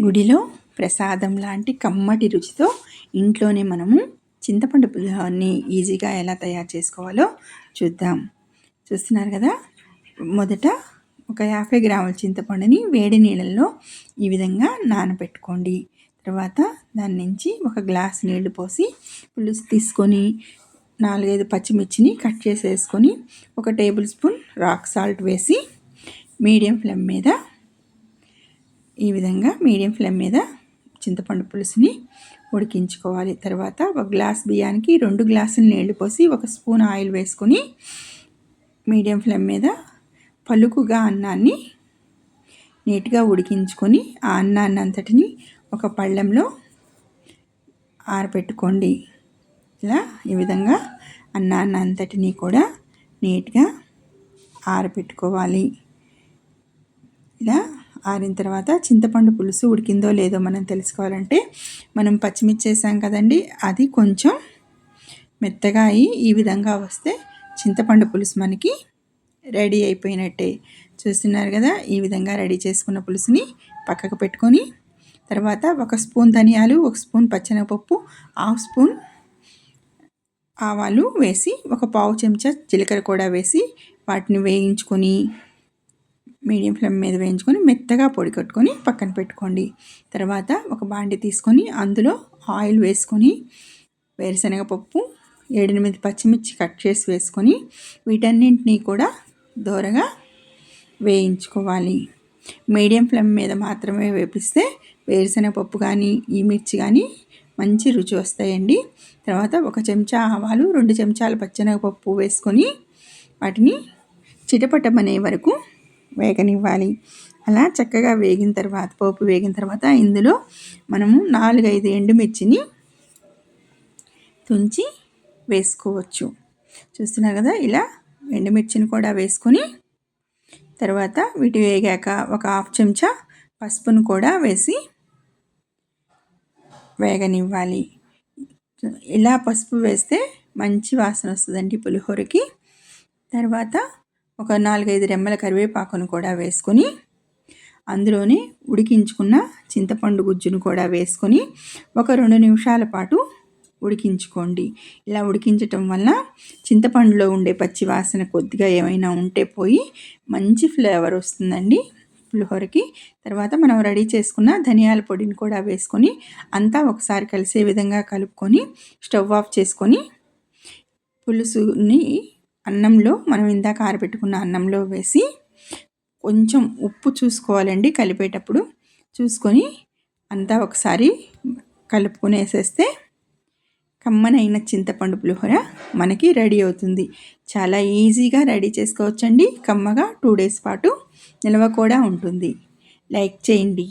గుడిలో ప్రసాదం లాంటి కమ్మటి రుచితో ఇంట్లోనే మనము చింతపండు పులిహోరని ఈజీగా ఎలా తయారు చేసుకోవాలో చూద్దాం. చూస్తున్నారు కదా? మొదట ఒక యాభై గ్రాముల చింతపండుని వేడి నీళ్ళల్లో ఈ విధంగా నానబెట్టుకోండి. తర్వాత దాని నుంచి ఒక గ్లాస్ నీళ్ళు పోసి పులుసు తీసుకొని నాలుగైదు పచ్చిమిర్చిని కట్ చేసేసుకొని ఒక టేబుల్ స్పూన్ రాక్ సాల్ట్ వేసి మీడియం ఫ్లేమ్ మీద ఈ విధంగా మీడియం ఫ్లేమ్ మీద చింతపండు పులుసుని ఉడికించుకోవాలి. తర్వాత ఒక గ్లాస్ బియ్యానికి రెండు గ్లాసులు నీళ్ళు పోసి ఒక స్పూన్ ఆయిల్ వేసుకొని మీడియం ఫ్లేమ్ మీద పలుకుగా అన్నాన్ని నీట్గా ఉడికించుకొని ఆ అన్నాన్ని అంతటిని ఒక పళ్ళెంలో ఆరబెట్టుకోండి ఇలా ఈ విధంగా అన్నాన్ని అంతటిని కూడా నీట్గా ఆరబెట్టుకోవాలి ఇలా ఆరిన తర్వాత చింతపండు పులుసు ఉడికిందో లేదో మనం తెలుసుకోవాలంటే మనం పచ్చిమిర్చి వేసాం కదండి అది కొంచెం మెత్తగా అయ్యి ఈ విధంగా వస్తే చింతపండు పులుసు మనకి రెడీ అయిపోయినట్టే. చూస్తున్నారు కదా ఈ విధంగా రెడీ చేసుకున్న పులుసుని పక్కకు పెట్టుకొని తర్వాత ఒక స్పూన్ ధనియాలు ఒక స్పూన్ పచ్చెనగపప్పు హాఫ్ స్పూన్ ఆవాలు వేసి ఒక పావు చెంచా జీలకర్ర కూడా వేసి వాటిని వేయించుకొని మీడియం ఫ్లేమ్ మీద వేయించుకొని మెత్తగా పొడి కట్టుకొని పక్కన పెట్టుకోండి. తర్వాత ఒక బాండి తీసుకొని అందులో ఆయిల్ వేసుకొని వేరుశనగపప్పు ఏడెనిమిది పచ్చిమిర్చి కట్ చేసి వేసుకొని వీటన్నింటినీ కూడా దోరగా వేయించుకోవాలి. మీడియం ఫ్లేమ్ మీద మాత్రమే వేపిస్తే వేరుశనగపప్పు కానీ ఈ మిర్చి కానీ మంచి రుచి వస్తాయండి. తర్వాత ఒక చెంచా ఆవాలు రెండు చెంచాల పచ్చనగపప్పు వేసుకొని వాటిని చిటపటమనే వరకు వేగనివ్వాలి. అలా చక్కగా వేగిన తర్వాత పోపు వేగిన తర్వాత ఇందులో మనము నాలుగైదు ఎండుమిర్చిని తుంచి వేసుకోవచ్చు. చూస్తున్నారు కదా ఇలా ఎండుమిర్చిని కూడా వేసుకొని తర్వాత వీటి వేగాక ఒక హాఫ్ చెంచా పసుపును కూడా వేసి వేగనివ్వాలి. ఇలా పసుపు వేస్తే మంచి వాసన వస్తుందండి పులిహోరకి. తర్వాత ఒక నాలుగైదు రెమ్మల కరివేపాకును కూడా వేసుకొని అందులోనే ఉడికించుకున్న చింతపండు గుజ్జును కూడా వేసుకొని ఒక రెండు నిమిషాల పాటు ఉడికించుకోండి. ఇలా ఉడికించటం వల్ల చింతపండులో ఉండే పచ్చి వాసన కొద్దిగా ఏమైనా ఉంటే పోయి మంచి ఫ్లేవర్ వస్తుందండి పులిహోరకి. తర్వాత మనం రెడీ చేసుకున్న ధనియాల పొడిని కూడా వేసుకొని అంతా ఒకసారి కలిసే విధంగా కలుపుకొని స్టవ్ ఆఫ్ చేసుకొని పులుసుని అన్నంలో మనం ఇందాక ఆరబెట్టుకున్న అన్నంలో వేసి కొంచెం ఉప్పు చూసుకోవాలండి కలిపేటప్పుడు. చూసుకొని అంతా ఒకసారి కలుపుకొని వేసేస్తే కమ్మనైన చింతపండు పులిహోర మనకి రెడీ అవుతుంది. చాలా ఈజీగా రెడీ చేసుకోవచ్చండి. కమ్మగా టూ డేస్ పాటు నిల్వ కూడా ఉంటుంది. లైక్ చేయండి.